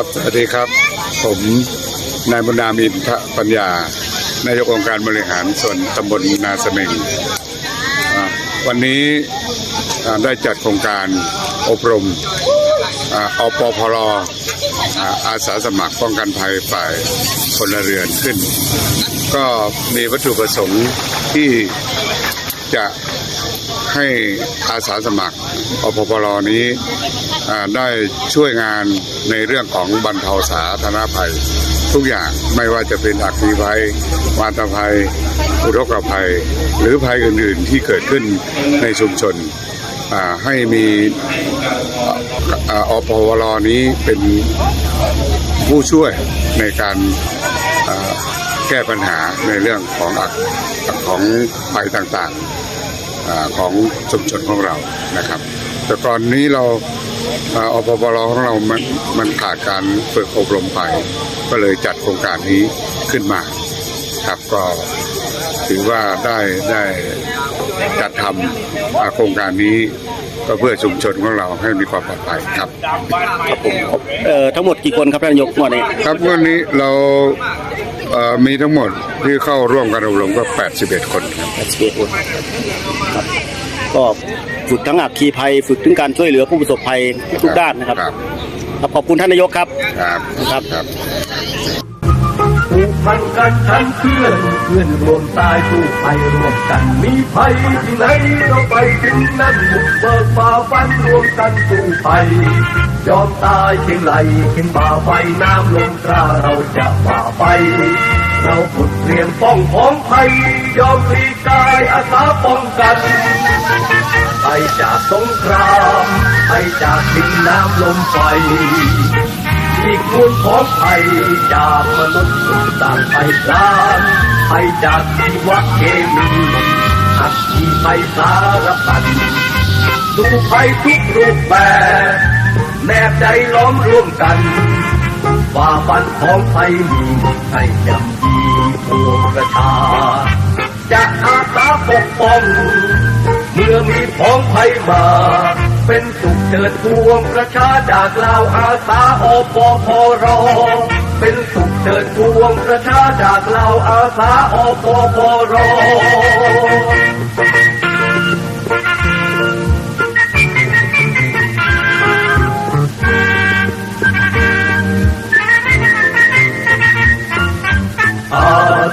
ครับสวัสดีครับ ผมนายบุญนามินทปัญญา นายกองค์การบริหารส่วนตำบลนาเสมงวันนี้ได้จัดโครงการอบรมอปพรอาสาสมัครป้องกันภัยฝ่ายพลเรือนขึ้น ก็มีวัตถุประสงค์ที่จะ ให้อาสาสมัครอปรนี้ได้ช่วยงานในเรื่องของบรรเทาสาธารณภัย ทุกอย่างไม่ว่าจะเป็นอัคคีภัยวาตภัย อุทกภัย หรือภัยอื่นๆที่เกิดขึ้นในชุมชนให้มีอ่าอปวรนี้เป็นผู้ช่วยในการแก้ปัญหาในเรื่องของอของภัยต่างๆ ของชุมชนของเรานะครับ แต่ก่อนนี้เราอ่าอปปรของเรามันมันขาดการฝึกอบรมไป ก็เลยจัดโครงการนี้ขึ้นมาครับก็ถือว่าได้ได้จัดทำอ่าโครงการนี้ก็เพื่อชุมชนของเราให้มีความปลอดภัยครับเอ่อทั้งหมดกี่คนครับท่านนายกงวดนี้ครับวันนี้เราเอ่อ มีทั้งหมดที่เข้าร่วมการอบรมก็ 81 คนครับ81คนครับก็ฝึกทั้งอัคคีภัย ฝึกถึงการช่วยเหลือผู้ประสบภัยทุกด้านนะครับครับ ครับขอบคุณท่านนายกครับ ครับ ครับ ครับผูกพันกันฉันเพื่อนเพื่อนรวมตายสู้ภัยรวมกัน มีภัยที่ไหนเราไปถึงนั้นบุกเบิกฝ่าฟันรวมกันสู้ภัยอมตายเพียงไหลเพียงบ่าไฟน้ำลมตราเราจะฝ่าไป เราฝึกเตรียมป้องของภัยยอมพลีกายอาสาป้องกัน ไปจากสงคราม ไปจากดินน้ำลมไฟ อีกมูลของภัยจากมนุษย์สุดต่างไปพลานภัยจากชีวเคมีอัคคีภัยสารพัดดูภัยทุกรูปแบบแนบใจล้อมร่วมกันฝ่าฟันของภัยมีให้ยำยีปวงประชา จะอาสาปกป้องเมื่อมีพ้องภัยมา เป็นสุขเกิดพวงประชาจากลาวอาสาอปพรเป็นสุขเกิดพวงประชาจากลาวอาสาอปพรอา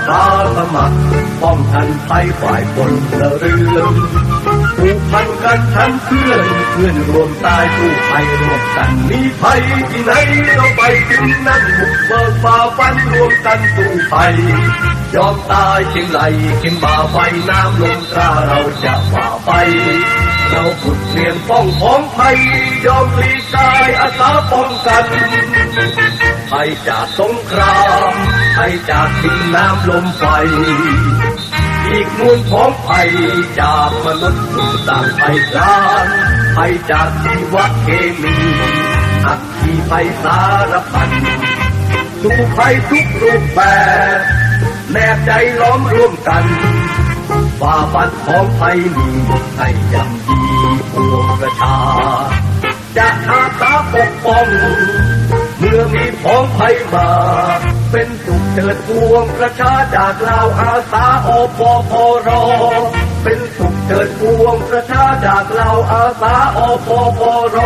สาสมัครป้องกันภัยฝ่ายบนเรือน ผูกพันกันทั้งเพื่อนเพื่อนรวมตายสู้ภัยรวมกันมีภัยที่ไหนเราไปถึงนั้นบุกเบิกฝ่าฟันรวมกันสู้ภัยยอมตายเชียงไหลเข็มบ่าไฟน้ำลมตราเราจะฝ่าไป เราฝึกเรียมป้องของภัยยอมพลีกายอาสาป้องกันภัยจากสงครามภัยจากดินน้ำลมไฟ อีกมูลของภัยจากมนุษย์สุดต่างไปพลานภัยจากชีวเคมีอัคคีภัยสารพัดสู้ภัยทุกรูปแบบแนบใจล้อมร่วมกันฝ่าฟันของภัยมีให้ยำยีปวงประชา จะอาสาปกป้องเมื่อมีพ้องภัยมาเป็น เกิดพวงประชาจากลาวอาสาอปพรเป็นสุขเกิดพวงประชาจากลาวอาสาอปพร